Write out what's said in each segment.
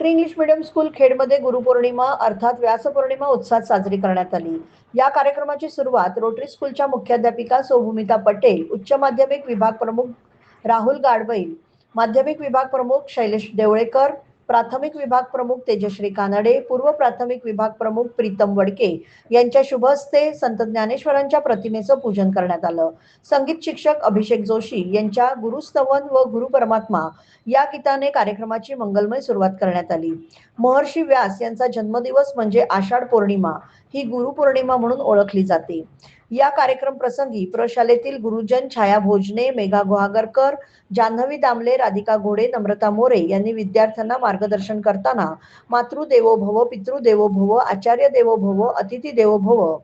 English medium school खेडमध्ये गुरुपौर्णिमा अर्थात व्यासपौर्णिमा उत्साहात साजरी करण्यात आली. या कार्यक्रमाची सुरुवात रोटरी स्कूलच्या मुख्याध्यापिका सौभूमिता पटेल उच्च माध्यमिक विभाग प्रमुख राहुल गाडवैल माध्यमिक विभाग प्रमुख शैलेश देवळेकर प्राथमिक विभाग प्रमुख तेजश्री कानडे पूर्व प्राथमिक विभाग प्रमुख प्रीतम वडके यांच्या शुभ हस्ते संत ज्ञानेश्वरांच्या प्रतिमेचं पूजन करण्यात आलं. संगीत शिक्षक अभिषेक जोशी यांच्या गुरुस्तवन व गुरु परमात्मा या गीताने कार्यक्रमाची मंगलमय सुरुवात करण्यात आली. महर्षी व्यास यांचा जन्मदिवस म्हणजे आषाढ पौर्णिमा ही गुरुपौर्णिमा म्हणून ओळखली जाते. या कार्यक्रम प्रसंगी प्रशालेतील गुरुजन छाया भोजने मेघा गुहागरकर जान्हवी दामले राधिका घोडे नम्रता मोरे यांनी विद्यार्थ्यांना मार्गदर्शन करताना मातृदेवो भव पितृदेवो भव आचार्य देवो भव अतिथी देवो भव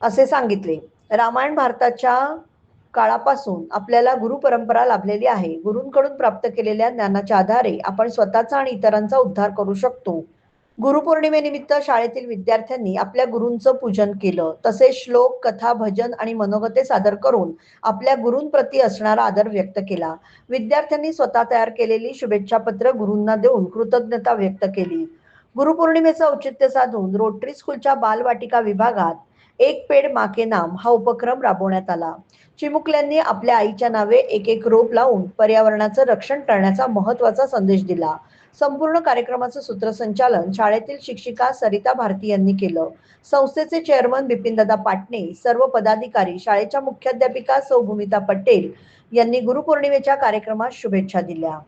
असे सांगितले. रामायण भारताच्या काळापासून आपल्याला गुरु परंपरा लाभलेली आहे. गुरूंकडून प्राप्त केलेल्या ज्ञानाच्या आधारे आपण स्वतःचा आणि इतरांचा उद्धार करू शकतो. गुरुपौर्णिमेनिमित्त शाळेतील विद्यार्थ्यांनी आपल्या गुरूंचं पूजन केलं. तसेच श्लोक कथा भजन आणि मनोगते सादर करून आपल्या गुरूंप्रती असणारा आदर व्यक्त केला. विद्यार्थ्यांनी स्वतः तयार केलेली शुभेच्छा पत्र गुरूंना देऊन कृतज्ञता व्यक्त केली. गुरुपौर्णिमेचं औचित्य साधून रोटरी स्कूलच्या बालवाटिका विभागात एक पेड माके नाम हा उपक्रम राबवण्यात आला. चिमुकल्यांनी आपल्या आईच्या नावे एक एक रोप लावून पर्यावरणाचं रक्षण करण्याचा महत्त्वाचा संदेश दिला. संपूर्ण कार्यक्रमाचं सूत्रसंचालन शाळेतील शिक्षिका सरिता भारती यांनी केलं. संस्थेचे चेअरमन बिपिनदादा पाटणे सर्व पदाधिकारी शाळेच्या मुख्याध्यापिका सौ भूमिता पटेल यांनी गुरुपौर्णिमेच्या कार्यक्रमात शुभेच्छा दिल्या.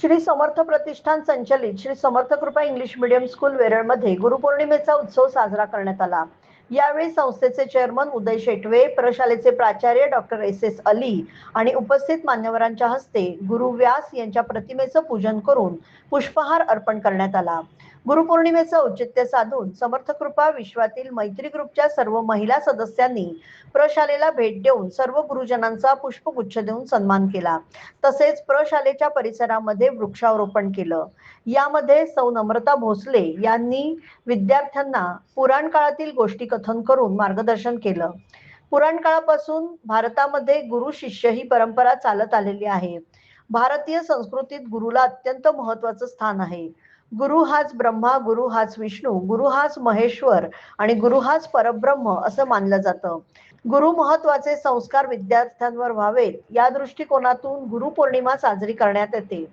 श्री समर्थ प्रतिष्ठान संचलित Shri Samarth Krupa English medium school वेरळमध्ये गुरुपौर्णिमेचा उत्सव साजरा करण्यात आला. यावेळी संस्थेचे चेअरमन उदय शेटवे प्रशालेचे प्राचार्य डॉक्टर एस एस अली आणि उपस्थित मान्यवरांच्या हस्ते गुरु व्यास यांच्या प्रतिमेचं पूजन करून पुष्पहार अर्पण करण्यात आला. गुरुपौर्णिमेचं औचित्य साधून समर्थ कृपा विश्वातील मैत्री ग्रुपच्या सर्व महिला सदस्यांनी प्रशालेला भेट देऊन सर्व गुरुजनांचा पुष्पगुच्छ देऊन सन्मान केला. तसेच प्रशालेच्या परिसरामध्ये वृक्षारोपण केलं. यामध्ये सौ नम्रता भोसले यांनी विद्यार्थ्यांना पुराण काळातील गोष्टी कथन करून मार्गदर्शन केलं. पुराण काळापासून भारतामध्ये गुरु शिष्य ही परंपरा चालत आलेली आहे. भारतीय संस्कृतीत गुरुला अत्यंत महत्वाचं स्थान आहे. गुरु हाच ब्रह्मा गुरु हाच विष्णू गुरु हाच महेश्वर आणि गुरु हाच परब्रह्म असं मानलं जातं. गुरु महत्त्वाचे संस्कार विद्यार्थ्यांवर व्हावेत. या दृष्टिकोनातून गुरु पौर्णिमा साजरी करण्यात येते.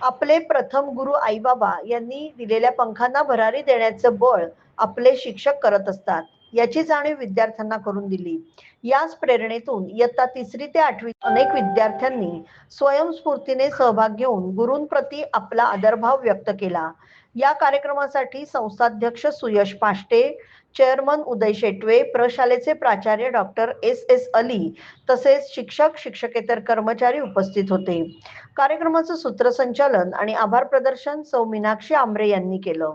आपले प्रथम गुरु आईबाबा यांनी दिलेल्या पंखांना भरारी देण्याचं बळ आपले शिक्षक करत असतात. याची जाणीव विद्यार्थ्यांना करून दिली. याच प्रेरणेतून इयत्ता तिसरी ते आठवी अनेक विद्यार्थ्यांनी स्वयंस्फूर्तीने सहभाग घेऊन गुरूंप्रती आपला आदरभाव व्यक्त केला. या कार्यक्रमासाठी संस्थाध्यक्ष सुयश पाष्टे चेअरमन उदय शेटवे प्रशालेचे प्राचार्य डॉक्टर एस एस अली तसेच शिक्षक शिक्षकेतर कर्मचारी उपस्थित होते. कार्यक्रमाचं सूत्रसंचालन आणि आभार प्रदर्शन सौ मीनाक्षी आमरे यांनी केलं.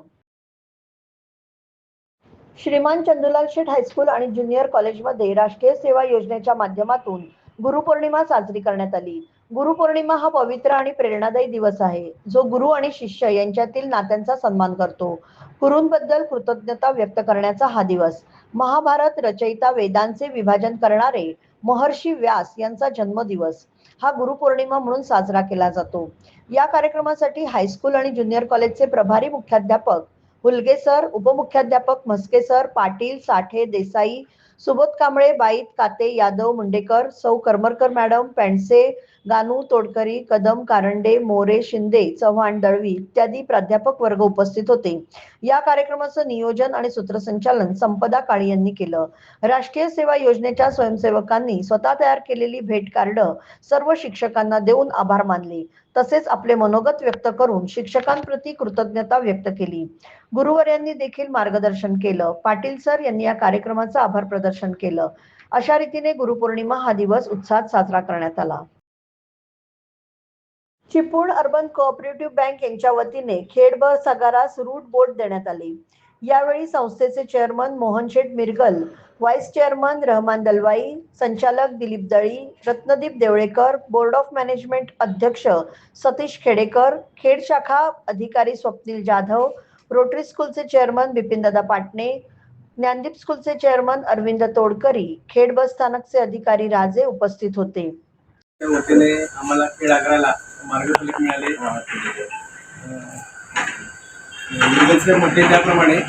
श्रीमान चंदुलाल शेठ हायस्कूल आणि ज्युनियर कॉलेजमध्ये राष्ट्रीय सेवा योजनेच्या माध्यमातून गुरुपौर्णिमा साजरी करण्यात आली. गुरुपौर्णिमा हा पवित्र आणि प्रेरणादायी दिवस आहे. जो गुरु आणि शिष्य यांच्यातील नात्यांचा सन्मान करतो. गुरूंबद्दल कृतज्ञता व्यक्त करण्याचा हा दिवस. महाभारत रचयिता वेदांचे विभाजन करणारे महर्षी व्यास यांचा जन्मदिवस हा गुरुपौर्णिमा म्हणून साजरा केला जातो. या कार्यक्रमासाठी हायस्कूल आणि ज्युनियर कॉलेजचे प्रभारी मुख्याध्यापक हुलगे सर उपमुख्याध्यापक म्हस्के सर पाटील साठे देसाई सुबोध कांबळे बाईत काते यादव मुंडेकर सौ करमरकर मॅडम पेंडसे गानू तोडकरी कदम कारंडे मोरे शिंदे चव्हाण दळवी इत्यादी प्राध्यापक वर्ग उपस्थित होते. या कार्यक्रमाचं नियोजन आणि सूत्रसंचालन संपदा काळे यांनी केलं. राष्ट्रीय सेवा योजनेच्या स्वयंसेवकांनी स्वतः तयार केलेली भेट कार्ड सर्व शिक्षकांना देऊन आभार मानले. तसेच आपले मनोगत व्यक्त करून शिक्षकांप्रती कृतज्ञता व्यक्त केली. गुरुवर्यांनी देखील मार्गदर्शन केलं. पाटील सर यांनी या कार्यक्रमाचं आभार प्रदर्शन केलं. अशा रीतीने गुरुपौर्णिमा हा दिवस उत्साहात साजरा करण्यात आला. चिपळूण अर्बन कोऑपरेटिव्ह बँक यांच्या वतीने खेड ब सगारास रूट बोट देण्यात आले. यावेळी संस्थेचे chairman Mohan Sheth Miragal vice chairman Rahman Dalvai संचालक Dilip Dali Ratnadeep Deolekar board of management अध्यक्ष सतीश खेडेकर खेड शाखा अधिकारी स्वप्नील जाधव रोटरी स्कूलचे चेअरमन बिपिनदादा पाटणे ज्ञानदीप स्कूलचे चेअरमन अरविंद तोडकरी खेड बस स्थानकचे अधिकारी राजे उपस्थित होते. वतीने आम्हाला खेळ आग्राला मार्गफलक मिळाले. युगलचे म्हटले त्याप्रमाणे.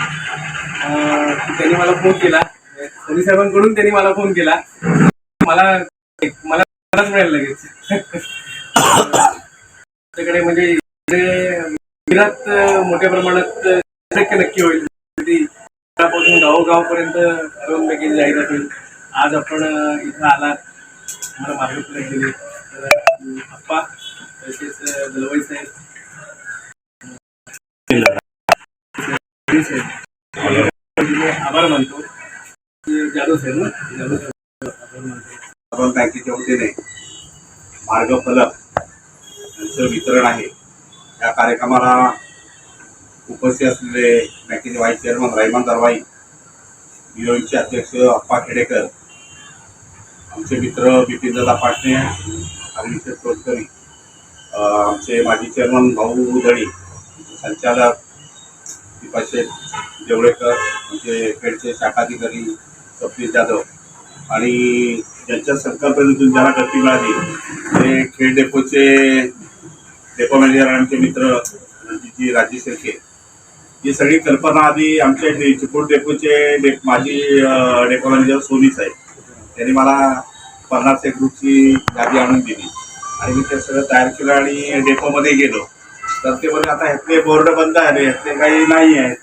त्यांनी मला फोन केला. सोनी साहेबांकडून त्यांनी मला फोन केला. मला मला मलाच मिळालं लगेच. त्याच्याकडे म्हणजे इकडे मोठ्या प्रमाणात शक्य नक्की होईल. पासून गावोगावपर्यंत दोन पॅकेज जाहिरात होईल. आज आपण इथं आलात. मला मार्गदर्शन दिले तर अप्पा तसेच दलवाई साहेब आभार मानतो की जाधव साहेब ना जाधव साहेब आभार मानतो बँकेच्या वतीने मार्गफलक यांचं वितरण आहे. या कार्यक्रमाला उपस्थित असलेले बँकेचे व्हाईस चेअरमन रायमान दरवाई बीओईचे अध्यक्ष अप्पा खेडेकर आमचे मित्र बिपिनदादा पाटणे अग्निशेठ तोडकरी आमचे माजी चेअरमन भाऊ दळी संचालक दीपाशेठ देवळेकर आमचे खेडचे शाखाधिकारी सप्तीश जाधव आणि ज्यांच्या संकल्पनेतून ज्याला गती मिळाली ते खेळ डेपोचे डेपो मॅनेजर आमचे मित्र जी राजेश शेळके. ही सगळी कल्पना आधी आमच्या डे- चिपळूण डेपोचे डे माजी डेपो मॅनेजर सोनी साहेब. त्यांनी मला पन्नास एक ग्रुपची यादी आणून दिली. आणि मी ते सगळं तयार केलं आणि डेपोमध्ये गेलो. तर ते बोलले आता ह्यातले बोर्ड बंद आहे ह्यातले काही नाही आहेत.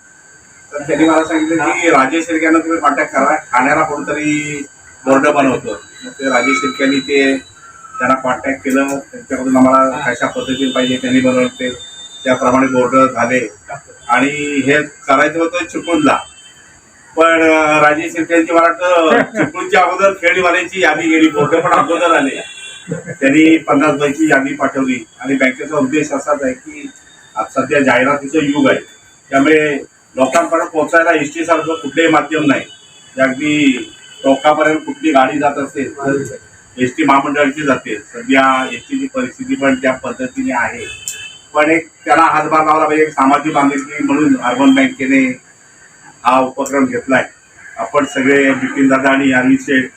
तर त्यांनी मला सांगितलं की राजेश शिर्क्यांना तुम्ही कॉन्टॅक्ट करा ठाण्याला कोणतरी बोर्ड बनवतो. मग ते राजेश शिर्क्यांनी ते त्यांना कॉन्टॅक्ट केलं. त्यांच्याकडून आम्हाला कशा पद्धतीने पाहिजे त्यांनी बनवलं. ते त्याप्रमाणे बोर्ड झाले. आणि हे करायचं होतं चिपळूणला. पण राजेश शिर्क्यांची मला वाटतं चिपळूणच्या अगोदर खेळीवाल्यांची यादी गेली. बोर्ड पण अगोदर आले. त्यांनी पन्नास बाईची यादी पाठवली. आणि बँकेचा उद्देश असाच आहे की आज सध्या जाहिरातीचं युग आहे. त्यामुळे लोकांपर्यंत पोहोचायला एस टी सारखं कुठलंही माध्यम नाही. अगदी टोकापर्यंत कुठली गाडी जात असेल एस टी महामंडळाची जाते. सध्या एस टीची परिस्थिती पण त्या पद्धतीने आहे. पण एक त्याला हातभार लावला पाहिजे एक सामाजिक बांधिलकी म्हणून अर्बन बँकेने हा उपक्रम घेतलाय. आपण सगळे बिपिन दादा आणि अरविंद शेठ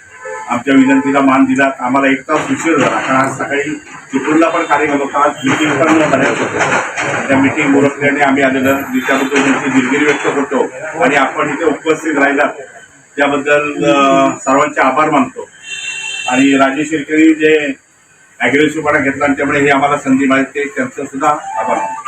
आमच्या विनंतीला मान दिला. आम्हाला एक तास उशीर झाला. कारण आज सकाळी चिपळूणला पण कार्यक्रम होता. आज मिटिंग पण करायचं होतं. त्या मिटिंग ओळखल्याने आम्ही आलेलं. त्याबद्दल त्यांची दिलगिरी व्यक्त करतो. आणि आपण इथे उपस्थित राहिला त्याबद्दल सर्वांचे आभार मानतो. आणि राजेश शिरकरी जे ॲग्रेसिव्हपणा घेतला आणि त्यामुळे हे आम्हाला संधी मिळाली ते त्यांचं सुद्धा आभार मानतो.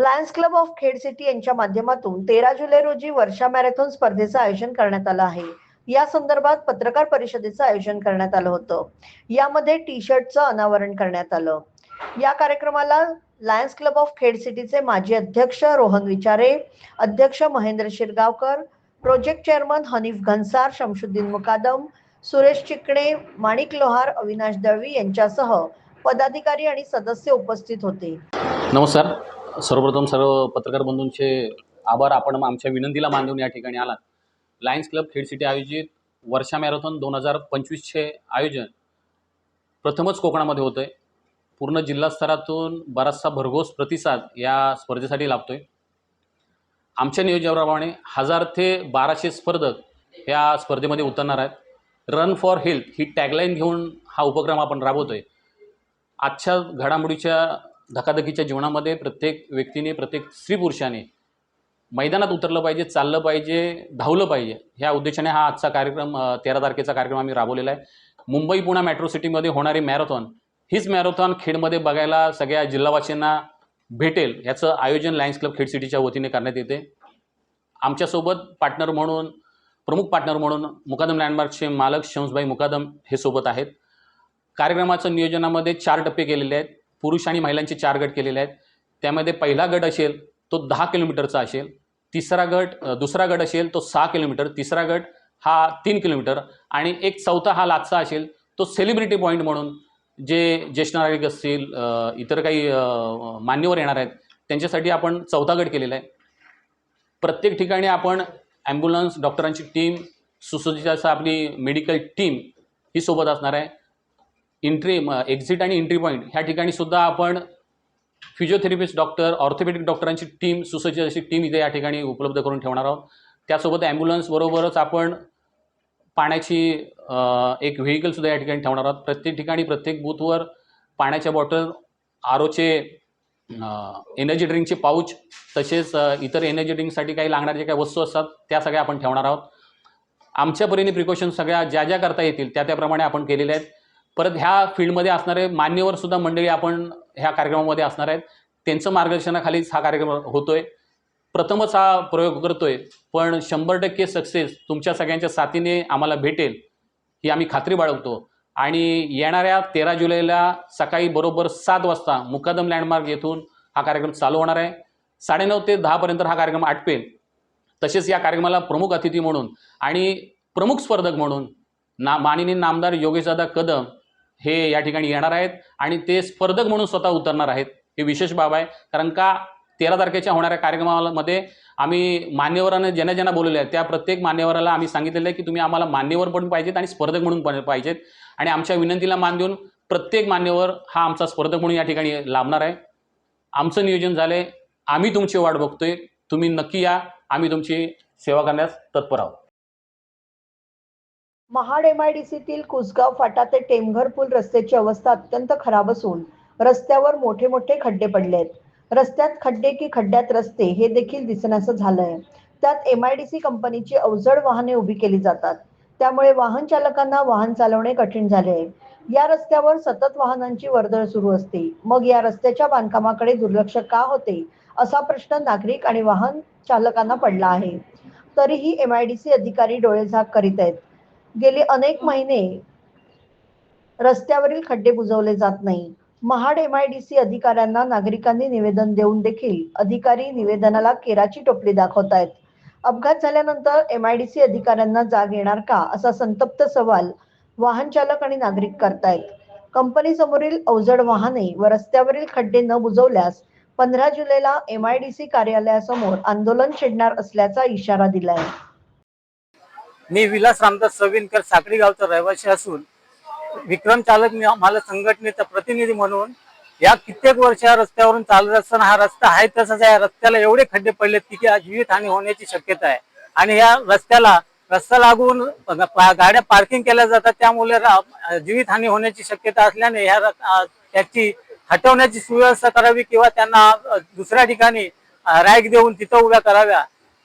Lions Club of Khed city यांच्या माध्यमातून तेरा जुलै रोजी वर्षा मॅरेथॉन स्पर्धेचं आयोजन करण्यात आलं आहे. या संदर्भात पत्रकार परिषदेचं आयोजन करण्यात आलं होतं. यामध्ये टी शर्टचं अनावरण करण्यात आलं. या कार्यक्रमाला लायन्स क्लब ऑफ खेड सिटीचे माजी अध्यक्ष रोहन विचारे अध्यक्ष महेंद्र शिरगावकर प्रोजेक्ट चेअरमन हनीफ घनसार शमशुद्दीन मुकादम सुरेश चिकणे माणिक लोहार अविनाश दळवी यांच्यासह पदाधिकारी आणि सदस्य उपस्थित होते. नमस्कार. सर्वप्रथम सर्व पत्रकार बंधूंचे आभार. आपण आमच्या विनंतीला मानवून या ठिकाणी आलात. लायन्स क्लब खेड सिटी आयोजित वर्षा मॅरेथॉन दोन हजार पंचवीसचे आयोजन प्रथमच कोकणामध्ये होतं आहे पूर्ण जिल्हा स्तरातून बराचसा भरघोस प्रतिसाद या स्पर्धेसाठी लाभतो आहे आमच्या नियोजनाप्रमाणे हजार ते बाराशे स्पर्धक या स्पर्धेमध्ये उतरणार आहेत. रन फॉर हेल्थ ही टॅगलाईन घेऊन हा उपक्रम आपण राबवतो आहे आजच्या घडामोडीच्या धकाधकीच्या जीवनामध्ये प्रत्येक व्यक्तीने प्रत्येक स्त्री पुरुषाने मैदानात उतरलं पाहिजे चाललं पाहिजे धावलं पाहिजे. ह्या उद्देशाने हा आजचा कार्यक्रम तेरा तारखेचा कार्यक्रम आम्ही राबवलेला आहे. मुंबई पुणे मेट्रो सिटीमध्ये होणारी मॅरेथॉन हीच मॅरेथॉन खेडमध्ये बघायला सगळ्या जिल्हावासींना भेटेल. याचं आयोजन लायन्स क्लब खेड सिटीच्या वतीने करण्यात येते. आमच्यासोबत पार्टनर म्हणून प्रमुख पार्टनर म्हणून मुकादम लँडमार्कचे मालक शंसभाई मुकादम हे सोबत आहेत. कार्यक्रमाचं नियोजनामध्ये चार टप्पे केलेले आहेत. पुरुष आणि महिलांचे चार गट केलेले आहेत. त्यामध्ये पहिला गट असेल तो दहा किलोमीटरचा असेल. तिसरा गट दुसरा गट असेल तो सहा किलोमीटर. तिसरा गट हा तीन किलोमीटर. आणि एक चौथा हा लाचचा असेल तो सेलिब्रिटी पॉईंट म्हणून जे ज्येष्ठ नागरिक असतील इतर काही मान्यवर येणार आहेत त्यांच्यासाठी आपण चौथा गट केलेला आहे. प्रत्येक ठिकाणी आपण ॲम्ब्युलन्स डॉक्टरांची टीम सुसज्ज असं आपली मेडिकल टीम ही सोबत असणार आहे. एंट्री एक्झिट आणि एंट्री पॉईंट ह्या ठिकाणी सुद्धा आपण फिजिओथेरपिस्ट डॉक्टर ऑर्थोपेडिक डॉक्टरांची टीम सुसज्ज अशी टीम इथे या ठिकाणी उपलब्ध करून ठेवणार आहोत. त्यासोबत ॲम्ब्युलन्सबरोबरच आपण पाण्याची एक व्हेकलसुद्धा या ठिकाणी ठेवणार आहोत. प्रत्येक ठिकाणी प्रत्येक बूथवर पाण्याच्या बॉटल आर ओचे एनर्जी ड्रिंकचे पाऊच तसेच इतर एनर्जी ड्रिंकसाठी काही लागणाऱ्या ज्या काही वस्तू असतात त्या सगळ्या आपण ठेवणार आहोत. आमच्या परीने प्रिकॉशन सगळ्या ज्या ज्या करता येतील त्या त्याप्रमाणे आपण केलेल्या आहेत. परत ह्या फील्डमध्ये असणारे मान्यवरसुद्धा मंडळी आपण ह्या कार्यक्रमामध्ये असणार आहेत. त्यांचं मार्गदर्शनाखालीच हा कार्यक्रम होतोय. प्रथमच हा प्रयोग करतोय. पण शंभर टक्के सक्सेस तुमच्या सगळ्यांच्या साथीने आम्हाला भेटेल ही आम्ही खात्री बाळगतो. आणि येणाऱ्या तेरा जुलैला सकाळी बरोबर सात वाजता मुकादम लँडमार्क येथून हा कार्यक्रम चालू होणार आहे. साडेनऊ ते दहापर्यंत हा कार्यक्रम आटपेल. तसेच या कार्यक्रमाला प्रमुख अतिथी म्हणून आणि प्रमुख स्पर्धक म्हणून ना माननीय नामदार योगेशदादा कदम हे या ठिकाणी येणार आहेत आणि ते स्पर्धक म्हणून स्वतः उतरणार आहेत. हे विशेष बाब आहे. कारण का तेरा तारखेच्या होणाऱ्या कार्यक्रमामध्ये आम्ही मान्यवरांना ज्यांना ज्यांना बोलवले आहेत त्या प्रत्येक मान्यवराला आम्ही सांगितलेलं आहे की तुम्ही आम्हाला मान्यवर पण पाहिजेत आणि स्पर्धक म्हणून पण पाहिजेत. आणि आमच्या विनंतीला मान देऊन प्रत्येक मान्यवर हा आमचा स्पर्धक म्हणून या ठिकाणी लाभणार आहे. आमचं नियोजन झालं आहे आम्ही तुमची वाट बघतोय. तुम्ही नक्की या. आम्ही तुमची सेवा करण्यास तत्पर आहोत. महाड एमआयडीसीतील कुसगाव फाटा ते टेमघर पूल रस्त्याची अवस्था अत्यंत खराब असून रस्त्यावर मोठे मोठे खड्डे पडले आहेत रस्त्यात खड्डे की खड्ड्यात रस्ते हे देखील दिसण्याचं झालंय. त्यात एमआयडीसी कंपनीची अवजड वाहने उभी केली जातात. त्यामुळे वाहन चालकांना वाहन चालवणे कठीण झाले. आहे या रस्त्यावर सतत वाहनांची वर्दळ सुरू असते. मग या रस्त्याच्या बांधकामाकडे दुर्लक्ष का होते? असा प्रश्न नागरिक आणि वाहन चालकांना पडला आहे. तरीही एमआयडीसी अधिकारी डोळेझाक करीत आहेत. गेले अनेक महिने रस्त्यावरील खड्डे बुजवले जात नाही. महाड एमआयडीसी अधिकाऱ्यांना नागरिकांनी निवेदन देऊन देखील अधिकारी निवेदनाला केराची टोपली दाखवत आहेत. अपघात झाल्यानंतर एमआयडीसी अधिकाऱ्यांना जाग येणार का असा संतप्त सवाल वाहन चालक आणि नागरिक करतायत. कंपनी समोरील अवजड वाहने व रस्त्यावरील खड्डे न बुजवल्यास पंधरा जुलैला एमआयडीसी कार्यालयासमोर आंदोलन छेडणार असल्याचा इशारा दिलाय. मी विलास रामदास सविनकर साखरी गावचा रहिवासी असून विक्रम चालक मी- मला संघटनेचा प्रतिनिधी म्हणून या कित्येक वर्ष या रस्त्यावरून चालत असताना हा रस्ता आहे तसाच या रस्त्याला एवढे खड्डे पडलेत की आज जीवितहानी होण्याची शक्यता आहे. आणि या रस्त्याला रस्ता लागून पा- गाड्या पार्किंग केल्या जातात त्यामुळे रा- जीवितहानी होण्याची शक्यता असल्याने ह्या र- त्याची हटवण्याची सुव्यवस्था करावी किंवा त्यांना दुसऱ्या ठिकाणी रॅक देऊन तिथं उभ्या कराव्या.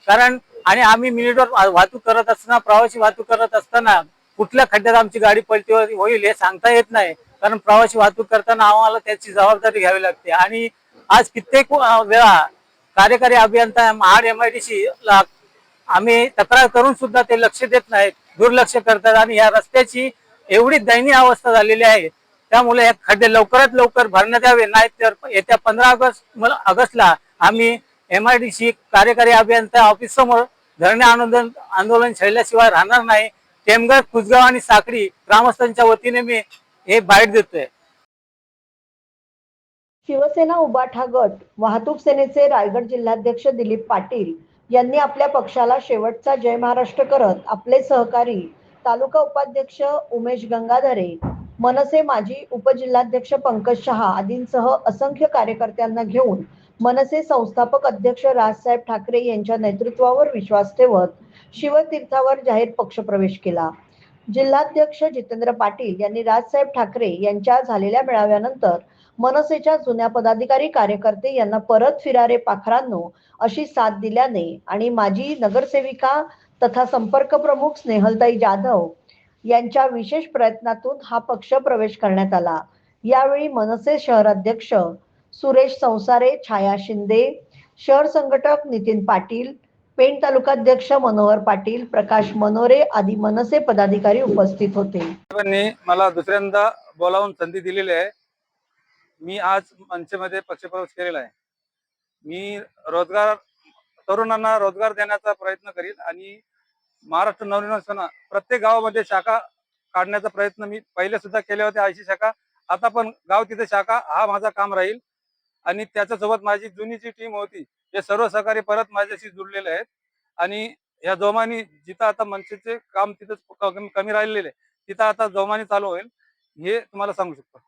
कारण आणि आम्ही मिनिटवर वाहतूक करत असताना प्रवासी वाहतूक करत असताना कुठल्या खड्ड्यात आमची गाडी पलटी होईल हे सांगता येत नाही. कारण प्रवासी वाहतूक करताना आम्हाला त्याची जबाबदारी घ्यावी लागते. आणि आज कित्येक वेळा कार्यकारी अभियंता Mahad M I D C आम्ही तक्रार करून सुद्धा ते लक्ष देत नाहीत दुर्लक्ष करतात आणि या रस्त्याची एवढी दयनीय अवस्था झालेली आहे. त्यामुळे हे खड्डे लवकरात लवकर भरण्यात यावे. नाही तर येत्या पंधरा ऑगस्ट मला- ऑगस्टला आम्ही एम आय डी सी कार्यकारी अभियंता ऑफिस समोर धरणे आंदोलन आंदोलन छेडल्याशिवाय राहणार नाही. टेमघर कुसगाव आणि साखळी ग्रामस्थांच्या वतीने मी हे बाईट देतोय. शिवसेना उबाठा गट वाहतूक सेनेचे रायगड जिल्हाध्यक्ष दिलीप पाटील यांनी आपल्या पक्षाला शेवटचा जय महाराष्ट्र करत आपले सहकारी तालुका उपाध्यक्ष उमेश गंगाधरे मनसे माजी उपजिल्हाध्यक्ष पंकज शहा आदींसह असंख्य कार्यकर्त्यांना घेऊन मनसे संस्थापक अध्यक्ष राजसाहेब ठाकरे यांच्या नेतृत्वावर विश्वास ठेवत शिवतीर्थावर जाहीर पक्षप्रवेश केला. जिल्हाध्यक्ष जितेंद्र पाटील यांनी राजसाहेब ठाकरे यांच्या झालेल्या मेळाव्यानंतर मनसेच्या जुन्या पदाधिकारी कार्यकर्ते यांना परत फिरारे पाखरांनो अशी साथ दिल्याने आणि माजी नगरसेविका तथा संपर्क प्रमुख स्नेहलताई जाधव यांच्या विशेष प्रयत्नातून हा पक्ष प्रवेश करण्यात आला. यावेळी मनसे शहराध्यक्ष सुरेश संसारे छाया शिंदे शहर संघटक नितीन पाटील पेण तालुकाध्यक्ष मनोहर पाटील प्रकाश मनोरे आदी मनसे पदाधिकारी उपस्थित होते. मला दुसऱ्यांदा बोलावून संधी दिलेली आहे. मी आज मंचमध्ये पक्षप्रवेश केलेला आहे. मी रोजगार तरुणांना रोजगार देण्याचा प्रयत्न करील आणि महाराष्ट्र नवनिर्माण सेना प्रत्येक गावामध्ये शाखा काढण्याचा प्रयत्न मी पहिले सुद्धा केले होते ऐंशी शाखा. आता पण गाव तिथे शाखा हा माझा काम राहील. आणि त्याच्यासोबत माझी जुनी जी टीम होती हे सर्व सहकारी परत माझ्याशी जुळलेले आहेत. आणि या जोमानी जिथं आता मनसेचे काम तिथं कमी कमी राहिलेले आहे, तिथं आता जोमाने चालू होईल हे तुम्हाला सांगू शकतो.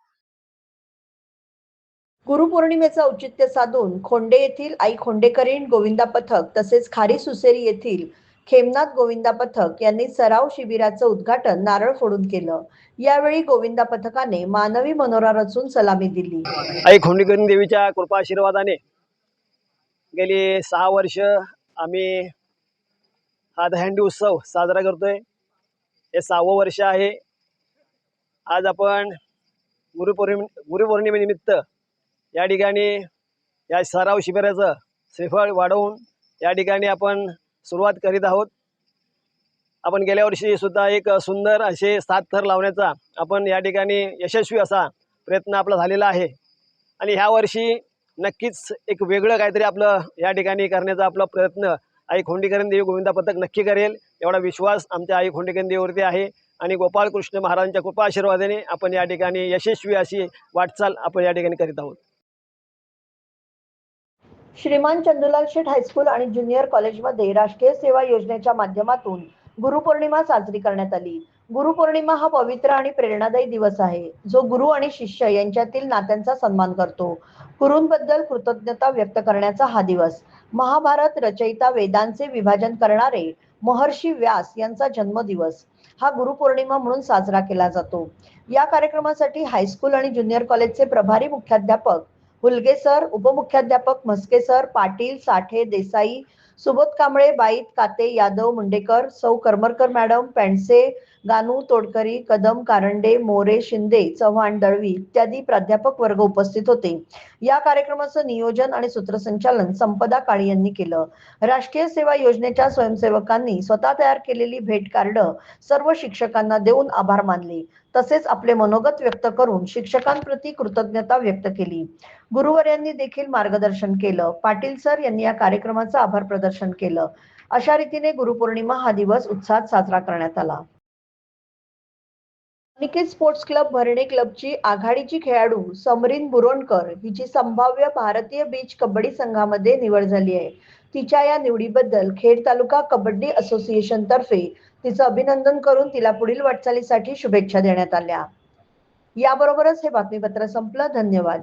गुरुपौर्णिमेचं औचित्य साधून खोंडे येथील आई खोंडेकरीण गोविंदा पथक तसेच खारी सुसेरी येथील खेमनाथ गोविंदा पथक यांनी सराव शिबिराचं उद्घाटन नारळ फोडून केलं. यावेळी गोविंदा पथकाने मानवी मनोरा रचून सलामी दिली. आई खोंडीकरण देवीच्या कृपा आशीर्वादाने गेली सहा वर्ष आम्ही हा दहंडी उत्सव साजरा करतोय. हे सहावं वर्ष आहे. आज आपण गुरुपौर्णिमे गुरुपौर्णिमेनिमित्त या ठिकाणी या सराव शिबिराचं श्रीफळ वाढवून या ठिकाणी आपण सुरुवात करीत आहोत. आपण गेल्या वर्षी सुद्धा एक सुंदर असे सात थर लावण्याचा आपण या ठिकाणी यशस्वी असा प्रयत्न आपला झालेला आहे. आणि ह्या वर्षी नक्कीच एक वेगळं काहीतरी आपलं या ठिकाणी करण्याचा आपला प्रयत्न आई खोंडीकरण देवी गोविंदा पथक नक्की करेल एवढा विश्वास आमच्या आई खोंडीकरण देवीवरती आहे. आणि गोपाळकृष्ण महाराजांच्या कृपा आशीर्वादाने आपण या ठिकाणी यशस्वी अशी वाटचाल आपण या ठिकाणी करीत आहोत. श्रीमान चंदुलाल शेठ हायस्कूल आणि ज्युनियर कॉलेजमध्ये राष्ट्रीय सेवा योजनेच्या माध्यमातून गुरुपौर्णिमा साजरी करण्यात आली. गुरुपौर्णिमा हा पवित्र आणि प्रेरणादायी दिवस आहे. जो गुरु आणि शिष्य यांच्यातील नात्यांचा सन्मान करतो. गुरूंबद्दल कृतज्ञता व्यक्त करण्याचा हा दिवस. महाभारत रचयिता वेदांचे विभाजन करणारे महर्षी व्यास यांचा जन्मदिवस हा गुरुपौर्णिमा म्हणून साजरा केला जातो. या कार्यक्रमासाठी हायस्कूल आणि ज्युनियर कॉलेजचे प्रभारी मुख्याध्यापक हुलगे सर उपमुख्याध्यापक म्हस्के सर पाटील साठे देसाई सुबोध कांबळे बाईत काते यादव मुंडेकर सौ करमरकर मॅडम पेंडसे गानू तोडकरी कदम कारंडे मोरे शिंदे चव्हाण दळवी इत्यादी प्राध्यापक वर्ग उपस्थित होते. या कार्यक्रमाचं नियोजन आणि सूत्रसंचालन संपदा काळे यांनी केलं. राष्ट्रीय सेवा योजनेच्या स्वयंसेवकांनी स्वतः तयार केलेली भेट कार्ड सर्व शिक्षकांना देऊन आभार मानले. तसेच आपले मनोगत व्यक्त करून शिक्षकांप्रती कृतज्ञता व्यक्त केली. गुरुवर्यांनी देखील मार्गदर्शन केलं. पाटील सर यांनी या कार्यक्रमाचं आभार प्रदर्शन केलं. अशा रीतीने गुरुपौर्णिमा हा दिवस उत्साहात साजरा करण्यात आला. निकेत स्पोर्ट्स क्लब भरणे क्लबची आघाडीची खेळाडू समरीन बुरोणकर हिची संभाव्य भारतीय बीच कबड्डी संघामध्ये निवड झाली आहे. तिच्या या निवडीबद्दल खेड तालुका कबड्डी असोसिएशन तर्फे तिचं अभिनंदन करून तिला पुढील वाटचालीसाठी शुभेच्छा देण्यात आल्या. याबरोबरच हे बातमीपत्र संपलं. धन्यवाद.